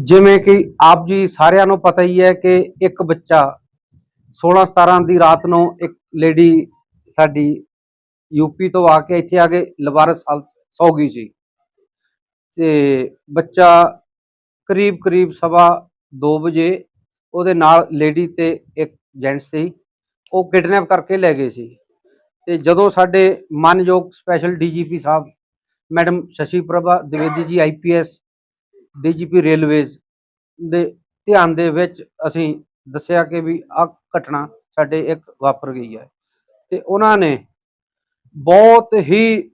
ਜਿਵੇਂ ਕਿ ਆਪ ਜੀ ਸਾਰਿਆਂ ਨੂੰ ਪਤਾ ਹੀ ਹੈ ਕਿ ਇੱਕ ਬੱਚਾ 16 17 ਦੀ ਰਾਤ ਨੂੰ ਇੱਕ ਲੇਡੀ ਸਾਡੀ ਯੂਪੀ ਤੋਂ ਆ ਕੇ ਇੱਥੇ ਆ ਕੇ ਲਵਾਰਸ ਹਾਲਤ ਸੌ ਗਈ ਸੀ। ਤੇ ਬੱਚਾ ਕਰੀਬ ਕਰੀਬ ਸਵਾ 2 ਵਜੇ ਉਹਦੇ ਨਾਲ ਲੇਡੀ ਤੇ ਇੱਕ ਜੈਂਟਸ ਸੀ, ਉਹ ਕਿਡਨੈਪ ਕਰਕੇ ਲੈ ਗਏ ਸੀ। ਤੇ ਜਦੋਂ ਸਾਡੇ ਮਾਨਯੋਗ ਸਪੈਸ਼ਲ ਡੀਜੀਪੀ ਸਾਹਿਬ, madam Shashi Prabha Dwivedi ji IPS DGP railways ਦੇ ਧਿਆਨ ਦੇ ਵਿੱਚ ਅਸੀਂ ਦੱਸਿਆ ਕਿ ਵੀ ਆ ਘਟਨਾ ਸਾਡੇ ਇੱਕ ਵਾਪਰ ਗਈ ਹੈ। ਤੇ ਉਹਨਾਂ ਨੇ ਬਹੁਤ ਹੀ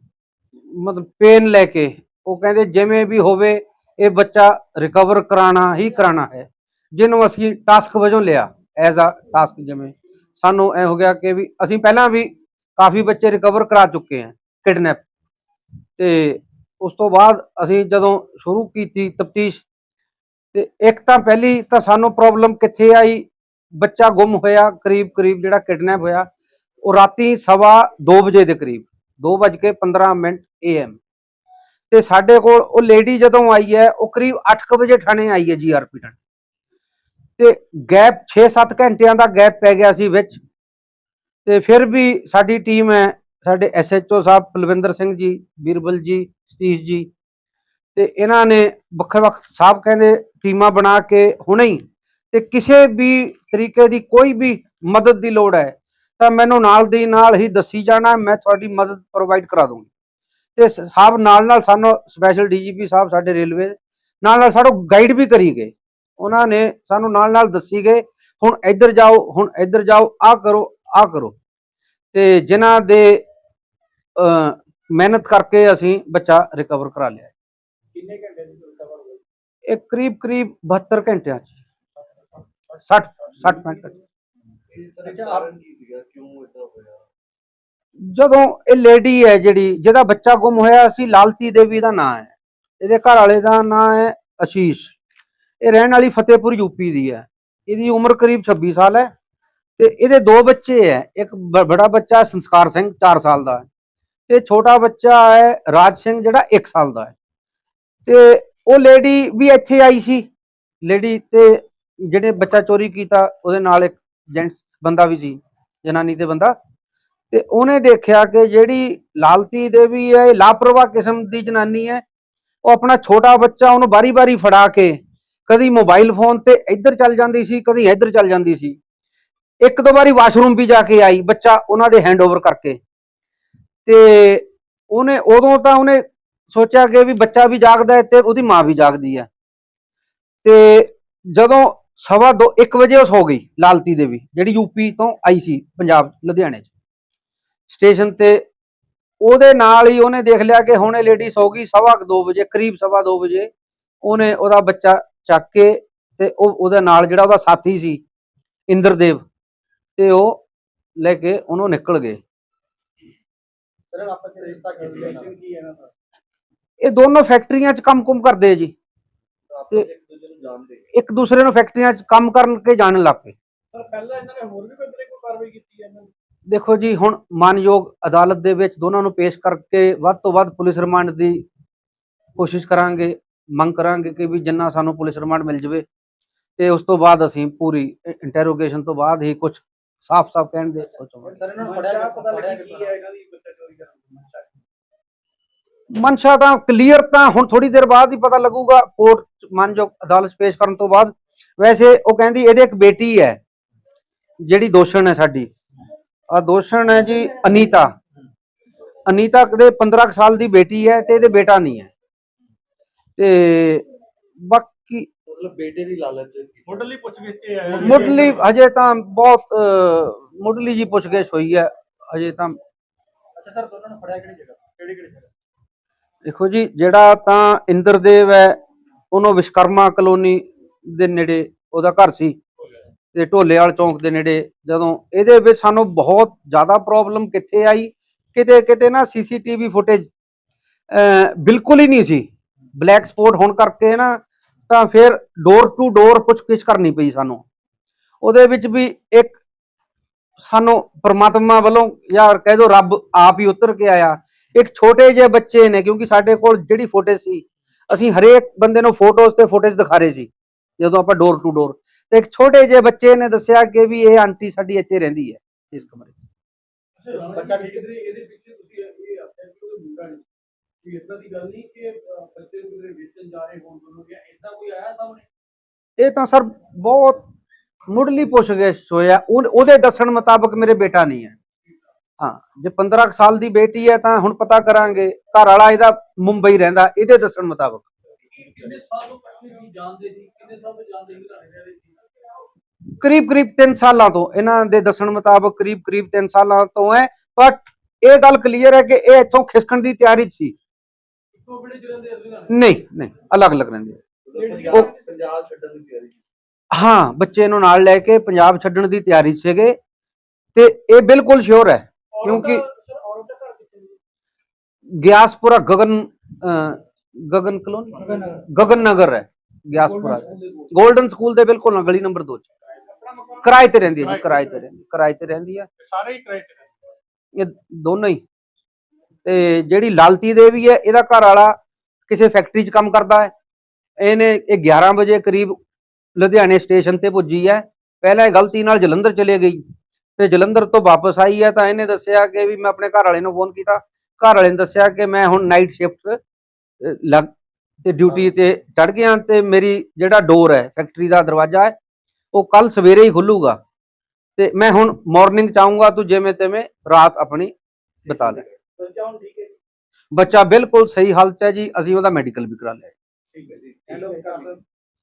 ਮਤਲਬ ਪੇਨ ਲੈ ਕੇ ਉਹ ਕਹਿੰਦੇ ਜਿਵੇਂ ਵੀ ਹੋਵੇ ਇਹ ਬੱਚਾ ਰਿਕਵਰ ਕਰਾਣਾ ਹੀ ਕਰਾਣਾ ਹੈ। ਜਿਹਨੂੰ ਅਸੀਂ ਟਾਸਕ ਵਜੋਂ ਲਿਆ ਐਜ਼ ਅ ਟਾਸਕ ਜਿਵੇਂ ਸਾਨੂੰ ਐ ਹੋ ਗਿਆ ਕਿ ਵੀ ਅਸੀਂ ਪਹਿਲਾਂ ਵੀ ਕਾਫੀ ਬੱਚੇ ਰਿਕਵਰ ਕਰਾ ਚੁੱਕੇ ਹਾਂ। ਕਿਡਨੈਪ ਤੇ ਉਸ ਤੋਂ ਬਾਅਦ ਅਸੀਂ ਜਦੋਂ ਸ਼ੁਰੂ ਕੀਤੀ ਤਫਤੀਸ਼, ਤੇ ਇੱਕ ਤਾਂ ਪਹਿਲੀ ਤਾਂ ਸਾਨੂੰ ਪ੍ਰੋਬਲਮ ਕਿੱਥੇ ਆਈ? ਬੱਚਾ ਗੁੰਮ ਹੋਇਆ ਕਰੀਬ ਕਰੀਬ ਜਿਹੜਾ ਕਿਡਨੈਪ ਹੋਇਆ, ਉਹ ਰਾਤੀ ਸਵਾ 2 ਵਜੇ ਦੇ ਕਰੀਬ 2:15 ਮਿੰਟ ਏਐਮ ਤੇ ਸਾਡੇ ਕੋਲ ਉਹ ਲੇਡੀ ਜਦੋਂ ਆਈ ਹੈ, ਉਹ ਕਰੀਬ 8:00 ਵਜੇ ਥਾਣੇ ਆਈ ਹੈ ਜੀਆਰਪੀ ਥਾਣੇ। ਤੇ ਗੈਪ 6-7 ਘੰਟਿਆਂ ਦਾ ਗੈਪ ਪੈ ਗਿਆ ਸੀ ਵਿੱਚ, ਤੇ ਫਿਰ ਵੀ ਸਾਡੀ ਟੀਮ ਹੈ ਸਾਡੇ ਐਸਐਚਓ ਸਾਹਿਬ ਪਲਵਿੰਦਰ ਸਿੰਘ ਜੀ, ਬੀਰਬਲ ਜੀ, ਸਤੀਸ਼ ਜੀ, ਤੇ ਇਹਨਾਂ ਨੇ ਵੱਖ ਵੱਖ ਸਾਹਿਬ ਕਹਿੰਦੇ ਟੀਮਾਂ ਬਣਾ ਕੇ ਹੁਣੇ ਹੀ ਤੇ ਕਿਸੇ ਵੀ ਤਰੀਕੇ ਦੀ ਕੋਈ ਵੀ ਮਦਦ ਦੀ ਲੋੜ ਹੈ, ਤਾਂ ਮੈਨੂੰ ਨਾਲ ਦੀ ਨਾਲ ਹੀ ਦੱਸੀ ਜਾਣਾ, ਮੈਂ ਤੁਹਾਡੀ ਮਦਦ ਪ੍ਰੋਵਾਈਡ ਕਰਾ ਦੂੰਗੀ। ਤੇ ਸ- ਸਾਹਿਬ ਨਾਲ ਨਾਲ ਸਾਨੂੰ ਸਪੈਸ਼ਲ ਡੀਜੀਪੀ ਸਾਹਿਬ ਸਾਡੇ ਰੇਲਵੇ ਨਾਲ ਨਾਲ ਸਾਨੂੰ ਗਾਈਡ ਵੀ ਕਰੀ ਗਏ। ਉਹਨਾਂ ਨੇ ਸਾਨੂੰ ਨਾਲ ਨਾਲ ਦੱਸੀ ਗਏ, ਹੁਣ ਇੱਧਰ ਜਾਓ, ਹੁਣ ਇੱਧਰ ਜਾਓ, ਆਹ ਕਰੋ ਆਹ ਕਰੋ। ਤੇ ਜਿਨ੍ਹਾਂ ਦੇ ਮਿਹਨਤ ਕਰਕੇ ਅਸੀਂ ਬੱਚਾ ਰਿਕਵਰ ਕਰਾ ਲਿਆ ਕਿੰਨੇ ਘੰਟੇ ਦੀ ਰਿਕਵਰ ਹੋਈ ਇਹ ਕਰੀਬ ਕਰੀਬ 72 ਘੰਟਿਆਂ ਚ। 60 60 ਮਿੰਟ ਜਦੋਂ ਇਹ ਲੇਡੀ ਹੈ ਜਿਹੜੀ ਜਿਹਦਾ ਬੱਚਾ ਗੁੰਮ ਹੋਇਆ ਸੀ ਲਾਲਤੀ ਦੇਵੀ ਦਾ ਨਾਂ ਹੈ। ਇਹਦੇ ਘਰ ਵਾਲੇ ਦਾ ਨਾਂ ਹੈ ਆਸ਼ੀਸ਼ ਇਹ ਰਹਿਣ ਵਾਲੀ ਫਤਿਹਪੁਰ ਯੂਪੀ ਦੀ ਹੈ। ਇਹਦੀ ਉਮਰ ਕਰੀਬ 26 ਸਾਲ ਹੈ। ਤੇ ਇਹਦੇ ਦੋ ਬੱਚੇ ਹੈ। ਇੱਕ ਬੜਾ ਬੱਚਾ ਸੰਸਕਾਰ ਸਿੰਘ 4 ਸਾਲ ਦਾ ਹੈ। ਤੇ ਛੋਟਾ ਬੱਚਾ ਹੈ ਰਾਜ ਸਿੰਘ, ਜਿਹੜਾ 1 ਸਾਲ ਦਾ ਹੈ। ਤੇ ਉਹ ਲੇਡੀ ਵੀ ਇੱਥੇ ਆਈ ਸੀ। ਲੇਡੀ ਤੇ ਜਿਹੜੇ ਬੱਚਾ ਚੋਰੀ ਕੀਤਾ, ਉਹਦੇ ਨਾਲ ਇੱਕ ਜੈਂਟਸ ਬੰਦਾ ਵੀ ਸੀ, ਜਨਾਨੀ ਤੇ ਬੰਦਾ। ਤੇ ਉਹਨੇ ਦੇਖਿਆ ਕਿ ਜਿਹੜੀ ਲਾਲਤੀ ਦੇਵੀ ਹੈ, ਇਹ ਲਾਪਰਵਾਹ ਕਿਸਮ ਦੀ ਜਨਾਨੀ ਹੈ। ਉਹ ਆਪਣਾ ਛੋਟਾ ਬੱਚਾ ਉਹਨੂੰ ਬਾਰੀ-ਬਾਰੀ ਫੜਾ ਕੇ ਕਦੀ ਮੋਬਾਈਲ ਫੋਨ ਤੇ ਇੱਧਰ ਚੱਲ ਜਾਂਦੀ ਸੀ, ਕਦੀ ਇੱਧਰ ਚੱਲ ਜਾਂਦੀ ਸੀ। ਇੱਕ ਦੋ ਵਾਰੀ ਵਾਸ਼ਰੂਮ ਵੀ ਜਾ ਕੇ ਆਈ, ਬੱਚਾ ਉਹਨਾਂ ਦੇ ਹੈਂਡਓਵਰ ਕਰਕੇ। ਤੇ ਉਹਨੇ, ਉਦੋਂ ਤਾਂ ਉਹਨੇ ਸੋਚਿਆ ਕਿ ਵੀ ਬੱਚਾ ਵੀ ਜਾਗਦਾ ਹੈ ਤੇ ਉਹਦੀ ਮਾਂ ਵੀ ਜਾਗਦੀ ਹੈ। ਤੇ ਜਦੋਂ ਸਵਾ ਦੋ 1 ਵਜੇ ਉਹ ਸੋ ਗਈ ਲਾਲਤੀ ਦੇਵੀ, ਜਿਹੜੀ ਯੂਪੀ ਤੋਂ ਆਈ ਸੀ ਪੰਜਾਬ, ਲੁਧਿਆਣੇ 'ਚ। ਸਟੇਸ਼ਨ ਤੇ ਉਹਦੇ ਨਾਲ ਹੀ ਉਹਨੇ ਦੇਖ ਲਿਆ ਕਿ ਹੁਣ ਇਹ ਲੇਡੀ ਸੌ ਗਈ ਸਵਾ 2 ਵਜੇ, ਕਰੀਬ ਸਵਾ 2 ਵਜੇ, ਉਹਨੇ ਉਹਦਾ ਬੱਚਾ ਚੱਕ ਕੇ ਤੇ ਉਹ, ਉਹਦੇ ਨਾਲ ਜਿਹੜਾ ਉਹਦਾ ਸਾਥੀ ਸੀ, ਇੰਦਰਦੇਵ ਤੇ ਉਹ ਲੈ ਕੇ ਉਹਨੂੰ ਨਿਕਲ ਗਏ। ਸਰ ਆਪਾਂ ਚ ਰਿਸ਼ਤਾ ਕੀ ਰਿਲੇਸ਼ਨ ਕੀ ਹੈ ਨਾ ਦਾ? ਇਹ ਦੋਨੋਂ ਫੈਕਟਰੀਆਂ 'ਚ ਕੰਮ-ਕੁਮ ਕਰਦੇ ਜੀ। ਆਪਸ ਇੱਕ ਦੂਸਰੇ ਨੂੰ ਫੈਕਟਰੀਆਂ 'ਚ ਕੰਮ ਕਰਨ ਕੇ ਜਾਣਨ ਲੱਗ ਪਏ। ਸਰ ਪਹਿਲਾਂ ਇਹਨਾਂ ਨੇ ਹੋਰ ਵੀ ਕੋਈ ਤਰ੍ਹਾਂ ਕੋਈ ਕਾਰਵਾਈ ਕੀਤੀ ਹੈ ਇਹਨਾਂ ਨੇ ਦੇਖੋ ਜੀ ਹੁਣ ਮਾਨਯੋਗ ਅਦਾਲਤ ਦੇ ਵਿੱਚ ਦੋਨਾਂ ਨੂੰ ਪੇਸ਼ ਕਰਕੇ ਵੱਧ ਤੋਂ ਵੱਧ ਪੁਲਿਸ ਰਿਮਾਂਡ ਦੀ ਕੋਸ਼ਿਸ਼ ਕਰਾਂਗੇ ਮੰਗ ਕਰਾਂਗੇ ਕਿ ਵੀ ਜਿੰਨਾ ਸਾਨੂੰ ਪੁਲਿਸ ਰਿਮਾਂਡ ਮਿਲ ਜਵੇ। ਤੇ ਉਸ ਤੋਂ ਬਾਅਦ ਅਸੀਂ ਪੂਰੀ ਇੰਟਰੋਗੇਸ਼ਨ ਤੋਂ ਬਾਅਦ ਹੀ ਕੁਝ ਸਾਫ਼-ਸਾਫ਼ ਕਹਿਣ ਦੇ ਸੋਚਾਂਗੇ ਸਰ ਇਹਨਾਂ ਨੂੰ ਫੜਿਆ ਪਤਾ ਲੱਗੀ ਕੀ ਹੈ ਇਹਨਾਂ ਦੀ ਬੱਚਾ ਚੋਰੀ ਕਰਨ ਦੀ ਮਨਸ਼ਾ ਮਨਸ਼ਾ ਤਾਂ ਕਲੀਅਰ ਤਾਂ ਹੁਣ ਥੋੜੀ ਦੇਰ ਬਾਅਦ ਹੀ ਪਤਾ ਲੱਗੂਗਾ ਕੋਰਟ 'ਚ ਮਾਨਯੋਗ ਅਦਾਲਤ 'ਚ ਪੇਸ਼ ਕਰਨ ਤੋਂ ਬਾਅਦ। ਵੈਸੇ ਉਹ ਕਹਿੰਦੀ ਇਹਦੇ ਇੱਕ ਬੇਟੀ ਹੈ ਜਿਹੜੀ ਦੋਸ਼ਣ ਹੈ ਸਾਡੀ। ਆ ਦੋਸ਼ਣ ਹੈ ਜੀ ਅਨੀਤਾ। ਅਨੀਤਾ ਦੇ 15 ਕੁ ਸਾਲ ਦੀ ਬੇਟੀ ਹੈ ਤੇ ਇਹਦੇ ਬੇਟਾ ਨਹੀਂ ਹੈ। ਤੇ ਬਾਕੀ ਮਤਲਬ ਬੇਟੇ ਦੀ ਲਾਲਚ ਮੁੱਢਲੀ ਪੁੱਛ ਗਿੱਛ ਆਇਆ ਮੁੱਢਲੀ ਹਜੇ ਤਾਂ ਬਹੁਤ ਅਹ, ਮੁੱਢਲੀ ਜੀ ਪੁੱਛਗਿੱਛ ਹੋਈ ਹੈ। ਹਜੇ ਤਾਂ ਅੱਛਾ ਸਰ ਦੋਨਾਂ ਨੂੰ ਫੜਿਆ ਕਿਹੜੀ ਜਗ੍ਹਾ? ਕਿਹੜੀ ਕਿਹੜੀ ਜਗ੍ਹਾ? ਦੇਖੋ ਜੀ ਜਿਹੜਾ ਤਾਂ ਇੰਦਰਦੇਵ ਹੈ ਉਹਨੂੰ ਵਿਸ਼ਕਰਮਾ ਕਲੋਨੀ ਦੇ ਨੇੜੇ ਉਹਦਾ ਘਰ ਸੀ। ਤੇ ਢੋਲੇਵਾਲ ਚੌਂਕ ਦੇ ਨੇੜੇ ਜਦੋਂ ਇਹਦੇ ਵਿੱਚ ਸਾਨੂੰ ਬਹੁਤ ਜ਼ਿਆਦਾ ਪ੍ਰੋਬਲਮ ਕਿੱਥੇ ਆਈ ਕਿਤੇ ਕਿਤੇ ਨਾ ਸੀਸੀਟੀਵੀ ਫੁਟੇਜ ਬਿਲਕੁਲ ਹੀ ਨਹੀਂ ਸੀ। ਬਲੈਕ ਸਪੌਟ ਹੋਣ ਕਰਕੇ ਨਾ ਤਾਂ ਫਿਰ ਡੋਰ ਟੂ ਡੋਰ ਪੁੱਛਗਿੱਛ ਕਰਨੀ ਪਈ ਸਾਨੂੰ। ਉਹਦੇ ਵਿੱਚ ਵੀ ਇੱਕ ਸਾਨੂੰ ਪ੍ਰਮਾਤਮਾ ਵੱਲੋਂ ਜਾਂ ਕਹਿ ਦੋ ਰੱਬ ਆਪ ਹੀ ਉਤਰ ਕੇ ਆਇਆ। ਇੱਕ ਛੋਟੇ ਜਿਹੇ ਬੱਚੇ ਨੇ, ਕਿਉਂਕਿ ਸਾਡੇ ਕੋਲ ਜਿਹੜੀ ਫੁਟੇਜ ਸੀ, ਅਸੀਂ ਹਰੇਕ ਬੰਦੇ ਨੂੰ ਫੋਟੋਜ਼ ਤੇ ਫੋਟੇਜ ਦਿਖਾ ਰਹੇ ਸੀ, ਜਦੋਂ ਆਪਾਂ ਡੋਰ ਟੂ ਡੋਰ ਤੇ ਇੱਕ ਛੋਟੇ ਜਿਹੇ ਬੱਚੇ ਨੇ ਦੱਸਿਆ ਕਿ ਵੀ ਇਹ ਆਂਟੀ ਸਾਡੀ ਇੱਥੇ ਰਹਿੰਦੀ ਹੈ, ਇਸ ਕਮਰੇ 'ਚ ਬੱਚਾ ਠੀਕ ਹੈ। ਇਹਦੇ ਪਿੱਛੇ ਤੁਸੀਂ ਇਹ ਆਖਿਆ ਕਿ ਉਹ ਮੁੰਡਾ ਨਹੀਂ ਕਿ ਇਦਾਂ ਦੀ ਗੱਲ ਨਹੀਂ ਕਿ ਅਹ, ਬੱਚੇ ਨੂੰ ਕਿਤੇ ਵੇਚਣ ਜਾ ਰਹੇ ਹੋਣ ਤੁਹਾਨੂੰ ਜਾਂ ਇਦਾਂ ਕੋਈ ਆਇਆ ਸਾਹਮਣੇ? ਇਹ ਤਾਂ ਸਰ ਬਹੁਤ ਮੁੱਢਲੀ ਪੁੱਛਗਿੱਛ ਹੋਇਆ। ਉਹ- ਉਹਦੇ ਦੱਸਣ ਮੁਤਾਬਕ ਮੇਰੇ ਬੇਟਾ ਨਹੀਂ ਹੈ। ਹਾਂ ਜੇ 15 ਕੁ ਸਾਲ ਦੀ ਬੇਟੀ ਹੈ ਤਾਂ ਹੁਣ ਪਤਾ ਕਰਾਂਗੇ। ਘਰ ਵਾਲਾ ਇਹਦਾ ਮੁੰਬਈ ਰਹਿੰਦਾ ਇਹਦੇ ਦੱਸਣ ਮੁਤਾਬਕ। ਇਹ ਕਿੰਨੇ ਸਾਲ ਤੋਂ ਇਕੱਠੇ ਸੀ ਜਾਣਦੇ ਸੀ? ਕਿੰਨੇ ਸਾਲ ਤੋਂ ਜਾਣਦੇ ਸੀ ਲੁਧਿਆਣੇ ਰਹਿ ਰਹੇ ਸੀ? ਕਰੀਬ ਕਰੀਬ 3 ਸਾਲਾਂ ਤੋਂ। ਇਹਨਾਂ ਦੇ ਦੱਸਣ ਮੁਤਾਬਕ ਕਰੀਬ ਕਰੀਬ 3 ਸਾਲਾਂ ਤੋਂ ਹੈ। ਬਟ ਇਹ ਗੱਲ ਕਲੀਅਰ ਹੈ ਕਿ ਇਹ ਇੱਥੋਂ ਖਿਸਕਣ ਦੀ ਤਿਆਰੀ ਸੀ। ਨਹੀਂ ਨਹੀਂ ਅਲੱਗ ਅਲੱਗ ਰਹਿੰਦੇ ਆ। ਉਹ- ਪੰਜਾਬ ਛੱਡਣ ਦੀ ਤਿਆਰੀ ਹਾਂ ਬੱਚੇ ਨੂੰ ਨਾਲ ਲੈ ਕੇ ਪੰਜਾਬ ਛੱਡਣ ਦੀ ਤਿਆਰੀ ਸੀਗੇ। ਤੇ ਇਹ ਬਿਲਕੁਲ ਸ਼ੋਰ ਹੈ ਕਿਉਂਕਿ- ਗਿਆਸਪੁਰਾ ਗਗਨ ਗਗਨ ਕਲੋਨੀ? ਗਗਨ ਨਗਰ। ਹੈ ਗਿਆਸਪੁਰਾ। ਗੋਲਡਨ ਸਕੂਲ ਦੇ ਬਿਲਕੁਲ ਨਾਲ ਗਲੀ ਨੰਬਰ 2 ਚ। ਕਿਰਾਏ ਤੇ ਰਹਿੰਦੀ ਹੈ ਜੀ ਕਿਰਾਏ ਤੇ ਰਹਿੰਦੀ ਕਿਰਾਏ ਤੇ ਰਹਿੰਦੀ ਹੈ। ਸਾਰੇ ਹੀ ਕਿਰਾਏ ਤੇ ਇਹ ਦੋਨੋਂ ਹੀ। ਤੇ ਜਿਹੜੀ ਲਾਲਤੀ ਦੇਵੀ ਹੈ, ਇਹਦਾ ਘਰ ਵਾਲਾ ਕਿਸੇ ਫੈਕਟਰੀ 'ਚ ਕੰਮ ਕਰਦਾ ਹੈ। ਇਹਨੇ ਇਹ 11 ਵਜੇ ਕਰੀਬ ਲੁਧਿਆਣੇ ਸਟੇਸ਼ਨ ਤੇ ਪੁੱਜੀ ਹੈ। ਪਹਿਲਾਂ ਇਹ ਗਲਤੀ ਨਾਲ ਜਲੰਧਰ ਚਲੇ ਗਈ। ਤੇ ਜਲੰਧਰ ਤੋਂ ਵਾਪਸ ਆਈ ਹੈ ਤਾਂ ਇਹਨੇ ਦੱਸਿਆ ਕਿ ਵੀ ਮੈਂ ਆਪਣੇ ਘਰ ਵਾਲੇ ਨੂੰ ਫੋਨ ਕੀਤਾ। ਘਰ ਵਾਲੇ ਨੇ ਦੱਸਿਆ ਕਿ ਮੈਂ ਹੁਣ ਨਾਈਟ ਸ਼ਿਫਟ ਲੱਗ ਤੇ ਡਿਊਟੀ ਤੇ ਚੜ ਗਿਆ ਤੇ ਮੇਰੀ ਜਿਹੜਾ ਡੋਰ ਹੈ ਫੈਕਟਰੀ ਦਾ ਦਰਵਾਜ਼ਾ ਹੈ, ਉਹ ਕੱਲ ਸਵੇਰੇ ਹੀ ਖੁੱਲੂਗਾ। ਤੇ ਮੈਂ ਹੁਣ ਮਾਰਨਿੰਗ ਚਾਹੂੰਗਾ ਤੂੰ ਜਿਵੇਂ ਤਿਵੇਂ ਰਾਤ ਆਪਣੀ ਬਿਤਾ ਲੈ। ਬੱਚਾ ਹੁਣ ਠੀਕ ਹੈ ਜੀ? ਬੱਚਾ ਬਿਲਕੁਲ ਸਹੀ ਹਾਲਤ 'ਚ ਹੈ ਜੀ ਅਸੀਂ ਉਹਦਾ ਮੈਡੀਕਲ ਵੀ ਕਰਾ ਲਿਆ। ਠੀਕ ਹੈ ਜੀ। ਹੈਲੋ ਕਰ ਦਿਓ।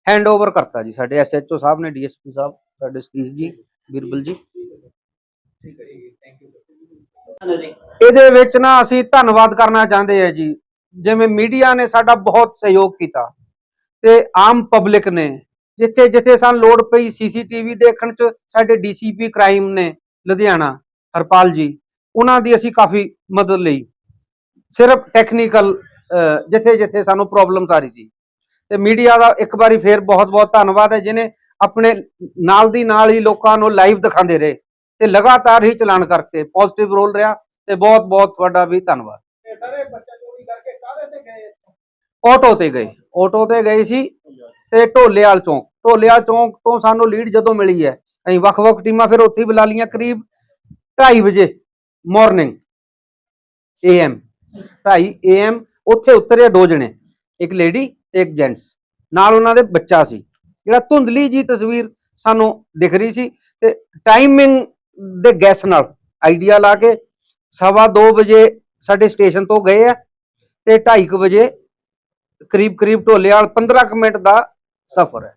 ਹੈਂਡ ਓਵਰ ਕਰਤਾ ਜੀ ਸਾਡੇ ਐਸਐਚਓ ਸਾਹਿਬ ਨੇ ਡੀਐਸਪੀ ਸਾਹਿਬ ਸਾਡੇ ਸਤੀਸ਼ ਜੀ ਬਿਰਬਲ ਜੀ। ਠੀਕ ਹੈ ਜੀ ਥੈਂਕ ਯੂ ਇਹਦੇ ਵਿੱਚ ਨਾ ਅਸੀਂ ਧੰਨਵਾਦ ਕਰਨਾ ਚਾਹੁੰਦੇ ਆ ਜੀ ਜਿਵੇਂ ਮੀਡੀਆ ਨੇ ਸਾਡਾ ਬਹੁਤ ਸਹਿਯੋਗ ਕੀਤਾ ਤੇ ਆਮ ਪਬਲਿਕ ਨੇ ਜਿੱਥੇ ਜਿੱਥੇ ਸਾਨੂੰ ਲੋੜ ਪਈ ਸੀਸੀਟੀਵੀ ਦੇਖਣ ਚ ਸਾਡੇ ਡੀਸੀਪੀ ਕ੍ਰਾਈਮ ਨੇ ਲੁਧਿਆਣਾ ਹਰਪਾਲ ਜੀ। ਉਹਨਾਂ ਦੀ ਅਸੀਂ ਕਾਫੀ ਮਦਦ ਲਈ। ਸਿਰਫ ਟੈਕਨੀਕਲ ਜਿੱਥੇ ਜਿੱਥੇ ਸਾਨੂੰ ਪ੍ਰੋਬਲਮਸ ਆ ਰਹੀ ਸੀ। ਤੇ ਮੀਡੀਆ ਦਾ ਇੱਕ ਵਾਰੀ ਫੇਰ ਬਹੁਤ ਬਹੁਤ ਧੰਨਵਾਦ ਹੈ ਜਿਨੇ ਆਪਣੇ ਨਾਲ ਦੀ ਨਾਲ ਹੀ ਲੋਕਾਂ ਨੂੰ ਲਾਈਵ ਦਿਖਾਉਂਦੇ ਰਹੇ ਤੇ ਲਗਾਤਾਰ ਹੀ ਚਲਾਨ ਕਰਕੇ ਪੋਜ਼ਿਟਿਵ ਰੋਲ ਰਿਹਾ ਤੇ ਬਹੁਤ ਬਹੁਤ ਤੁਹਾਡਾ ਵੀ ਧੰਨਵਾਦ। ਇਹ ਸਾਰੇ ਬੱਚਾ ਚੋਰੀ ਕਰਕੇ ਕਾਹਦੇ ਤੇ ਗਏ ਆਟੋ ਤੇ ਗਏ। ਆਟੋ ਤੇ ਗਏ ਸੀ ਤੇ ਢੋਲੇਵਾਲ ਚੌਂਕ। ਢੋਲੇਵਾਲ ਚੌਂਕ ਤੋਂ ਸਾਨੂੰ ਲੀਡ ਜਦੋਂ ਮਿਲੀ ਹੈ ਅਸੀਂ ਵੱਖ-ਵੱਖ ਟੀਮਾਂ ਫਿਰ ਉੱਥੇ ਹੀ ਬੁਲਾ ਲਈਆਂ ਕਰੀਬ 2:30 ਵਜੇ। ਮਾਰਨਿੰਗ ਏਐਮ 2:30 ਏਐਮ ਉੱਥੇ ਉਤਰੇ ਦੋ ਜਣੇ, ਇੱਕ ਲੇਡੀ ਤੇ ਇੱਕ ਜੈਂਟਸ ਨਾਲ ਉਹਨਾਂ ਦੇ ਬੱਚਾ ਸੀ। ਜਿਹੜਾ ਧੁੰਦਲੀ ਜੀ ਤਸਵੀਰ ਸਾਨੂੰ ਦਿਖ ਰਹੀ ਸੀ ਤੇ ਟਾਈਮਿੰਗ ਦੇ ਗੈਸ ਨਾਲ ਆਈਡੀਆ ਲਾ ਕੇ ਸਵਾ 2 ਵਜੇ ਸਾਡੇ ਸਟੇਸ਼ਨ ਤੋਂ ਗਏ ਆ ਤੇ 2:30 ਵਜੇ ਕਰੀਬ ਕਰੀਬ ਢੋਲੇਵਾਲ 15 ਕੁ ਮਿੰਟ ਦਾ ਸਫ਼ਰ ਹੈ।